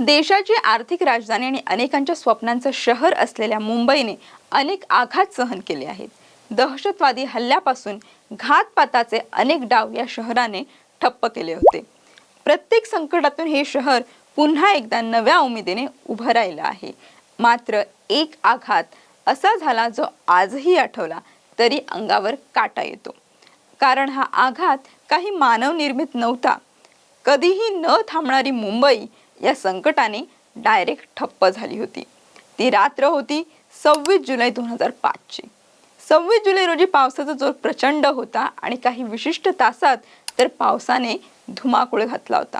देशाची आर्थिक राजधानी आणि अनेकांच्या स्वप्नांचं शहर असलेल्या मुंबईने अनेक आघात सहन केले आहेत. दहशतवादी हल्ल्यापासून घातपाताचे अनेक डाव या शहराने ठप्प केले होते. प्रत्येक संकटातून हे शहर पुन्हा एकदा नव्या उमेदीने उभं राहिलं आहे. मात्र एक आघात असा झाला जो आजही आठवला तरी अंगावर काटा येतो. कारण हा आघात काही मानवनिर्मित नव्हता. कधीही न थांबणारी मुंबई या संकटाने डायरेक्ट ठप्प झाली होती. ती रात्र होती सव्वीस जुलै दोन हजार पाचची. सव्वीस जुलै रोजी पावसाचा जोर प्रचंड होता आणि काही विशिष्ट तासात तर पावसाने धुमाकूळ घातला होता.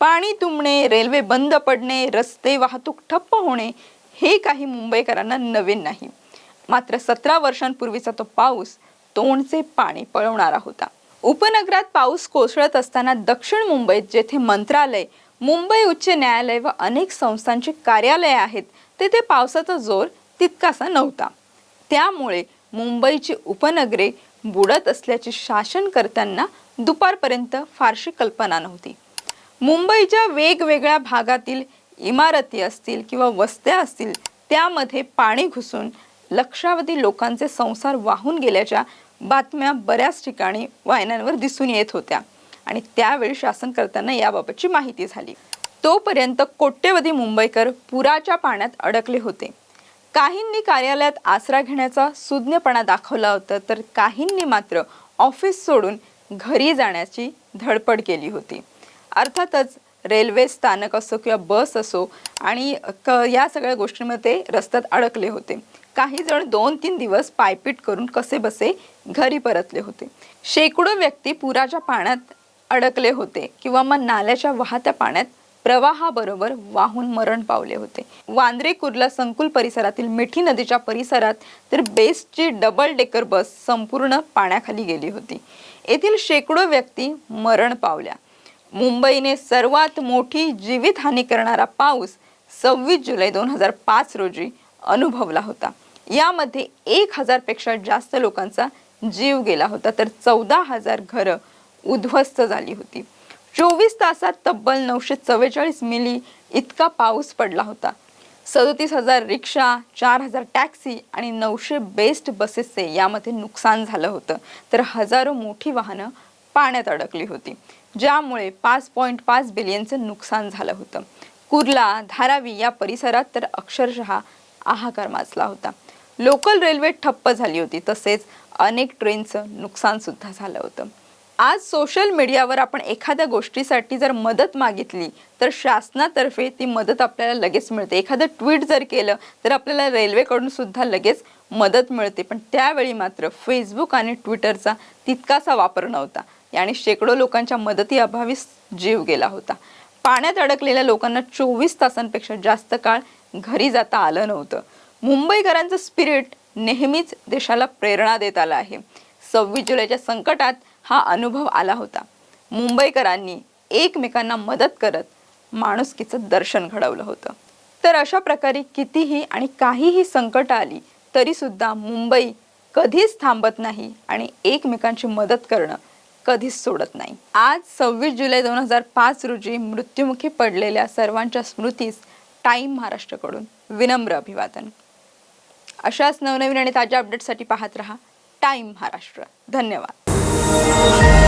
पाणी तुंबणे रेल्वे बंद पडणे रस्ते वाहतूक ठप्प होणे हे काही मुंबईकरांना नवीन नाही. मात्र सतरा वर्षांपूर्वीचा तो पाऊस तोंडचे पाणी पळवणारा होता. उपनगरात पाऊस कोसळत असताना दक्षिण मुंबईत जेथे मंत्रालय मुंबई उच्च न्यायालय व अनेक संस्थांची कार्यालये आहेत. तेथे पावसाचा जोर तितकासा नव्हता. त्यामुळे मुंबईची उपनगरे बुडत असल्याची शासनकर्त्यांना दुपारपर्यंत फारशी कल्पना नव्हती. मुंबईच्या वेगवेगळ्या भागातील इमारती असतील किंवा वस्त्या असतील त्यामध्ये पाणी घुसून लक्षावधी लोकांचे संसार वाहून गेल्याच्या बातम्या बऱ्याच ठिकाणी वाहिन्यांवर दिसून येत होत्या. आणि त्यावेळी शासनकर्त्यांना याबाबतची माहिती झाली. तोपर्यंत कोट्यवधी मुंबईकर पुराच्या पाण्यात अडकले होते. काहींनी कार्यालयात आसरा घेण्याचा सुज्ञपणा दाखवला होता तर काहींनी मात्र ऑफिस सोडून घरी जाण्याची धडपड केली होती. अर्थातच रेल्वे स्थानक असो किंवा बस असो आणि क या सगळ्या गोष्टींमध्ये रस्त्यात अडकले होते. काही जण दोन तीन दिवस पायपीट करून कसे बसे घरी परतले होते. शेकडो व्यक्ती पुराच्या पाण्यात अडकले होते किंवा मग नाल्याच्या वाहत्या पाण्यात प्रवाहाबरोबर वाहून मरण पावले होते. वांद्रे कुर्ला संकुल परिसरातील मिठी नदीच्या परिसरात तर बेस्टची डबल डेकर बस संपूर्ण पाण्याखाली गेली होती. येथील शेकडो व्यक्ती मरण पावल्या. मुंबईने सर्वात मोठी जीवितहानी करणारा पाऊस सव्वीस जुलै दोन हजार पाच रोजी अनुभवला होता. यामध्ये एक हजारपेक्षा जास्त लोकांचा जीव गेला होता. तर चौदा हजार घरं उद्ध्वस्त झाली होती. चोवीस तासात तब्बल नऊशे चव्वेचाळीस मिली इतका पाऊस पडला होता. सदोतीस हजार रिक्षा चार हजार टॅक्सी आणि नऊशे बेस्ट बसेसचे यामध्ये नुकसान झालं होतं. तर हजारो मोठी वाहनं पाण्यात अडकली होती. ज्यामुळे पाच पॉईंट पाच बिलियनचं नुकसान झालं होतं. कुर्ला धारावी या परिसरात तर अक्षरशः आहाकार माजला होता. लोकल रेल्वे ठप्प झाली होती. तसेच अनेक ट्रेनचं नुकसान सुद्धा झालं होतं. आज सोशल मीडियावर आपण एखाद्या गोष्टीसाठी जर मदत मागितली तर शासनातर्फे ती मदत आपल्याला लगेच मिळते. एखादं ट्विट जर केलं तर आपल्याला रेल्वेकडून सुद्धा लगेच मदत मिळते. पण त्यावेळी मात्र फेसबुक आणि ट्विटरचा तितकासा वापर नव्हता. आणि शेकडो लोकांच्या मदतीअभावी जीव गेला होता. पाण्यात अडकलेल्या लोकांना चोवीस तासांपेक्षा जास्त काळ घरी जाता आलं नव्हतं. मुंबईकरांचं स्पिरिट नेहमीच देशाला प्रेरणा देत आलं आहे. सव्वीस जुलैच्या संकटात हा अनुभव आला होता. मुंबईकरांनी एकमेकांना मदत करत माणुसकीचं दर्शन घडवलं होतं. तर अशा प्रकारे कितीही आणि काहीही संकट आली तरीसुद्धा मुंबई कधीच थांबत नाही आणि एकमेकांची मदत करणं कधीच सोडत नाही. आज सव्वीस जुलै दोन हजार पाच रोजी मृत्युमुखी पडलेल्या सर्वांच्या स्मृतीस टाईम महाराष्ट्रकडून विनम्र अभिवादन. अशाच नवनवीन आणि ताज्या अपडेटसाठी पाहत रहा टाईम महाराष्ट्र. धन्यवाद. Música